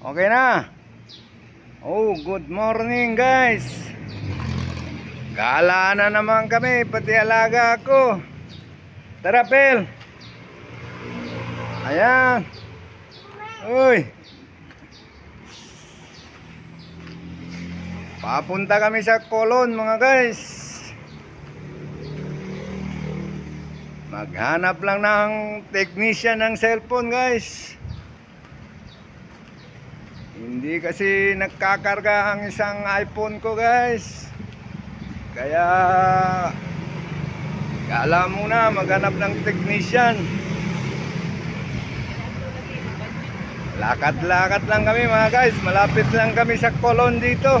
Okay na. Oh, good morning guys. Gala na naman kami, pati alaga ko. Tara, Pel. Ayan. Uy. Papunta kami sa Colon mga guys. Maghanap lang ng technician ng cellphone guys. Hindi kasi nagkakarga ang isang iPhone ko guys. Kaya kala muna maghanap ng technician. Lakad-lakad lang kami mga guys. Malapit lang kami sa Colon dito.